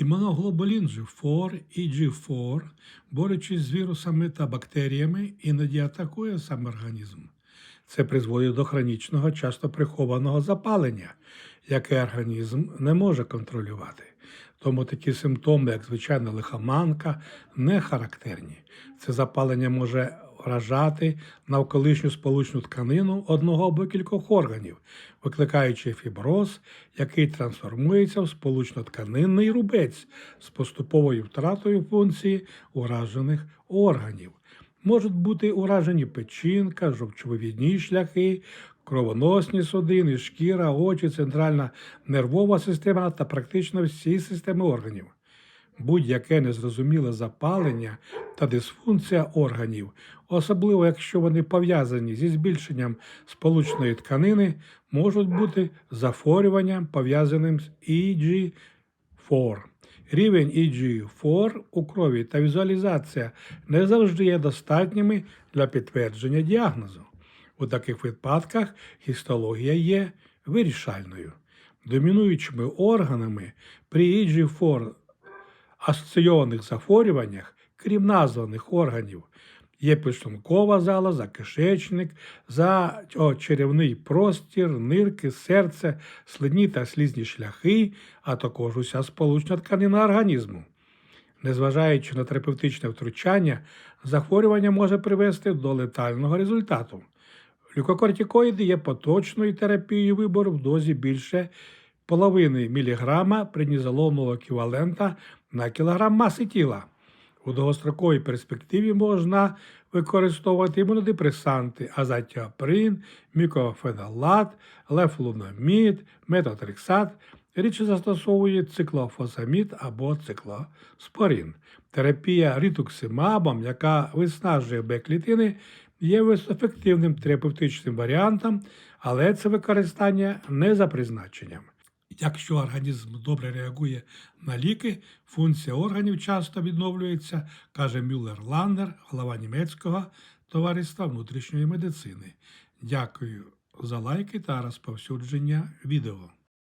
Імуноглобулін G4 і G4, борючись з вірусами та бактеріями, іноді атакує сам організм. Це призводить до хронічного, часто прихованого запалення, яке організм не може контролювати. Тому такі симптоми, як звичайна лихоманка, не характерні. Це запалення може вражати навколишню сполучну тканину одного або кількох органів, викликаючи фіброз, який трансформується в сполучно-тканинний рубець з поступовою втратою функції уражених органів. Можуть бути уражені печінка, жовчовивідні шляхи, кровоносні судини, шкіра, очі, центральна нервова система та практично всі системи органів. Будь-яке незрозуміле запалення та дисфункція органів, особливо якщо вони пов'язані зі збільшенням сполучної тканини, можуть бути захворюванням, пов'язаним з EG4. Рівень EG4 у крові та візуалізація не завжди є достатніми для підтвердження діагнозу. У таких випадках гістологія є вирішальною. Домінуючими органами при EG4 асоційованих захворюваннях, крім названих органів, є підшлункова залоза, кишечник, черевний простір, нирки, серце, слинні та слізні шляхи, а також уся сполучна тканина організму. Незважаючи на терапевтичне втручання, захворювання може привести до летального результату. Глюкокортикоїди є поточною терапією вибору в дозі більше половини міліграма принізолонового еквівалента на кілограм маси тіла. У довгостроковій перспективі можна використовувати імунодепресанти, азатіоприн, мікофенолат, лефлунамід, метотрексат. Рідше застосовує циклофосамід або циклоспорин. Терапія ритуксимабом, яка виснажує Б-клітини, є ефективним терапевтичним варіантом, але це використання не за призначенням. Якщо організм добре реагує на ліки, функція органів часто відновлюється, каже Мюллер Ландер, голова німецького товариства внутрішньої медицини. Дякую за лайки та розповсюдження відео.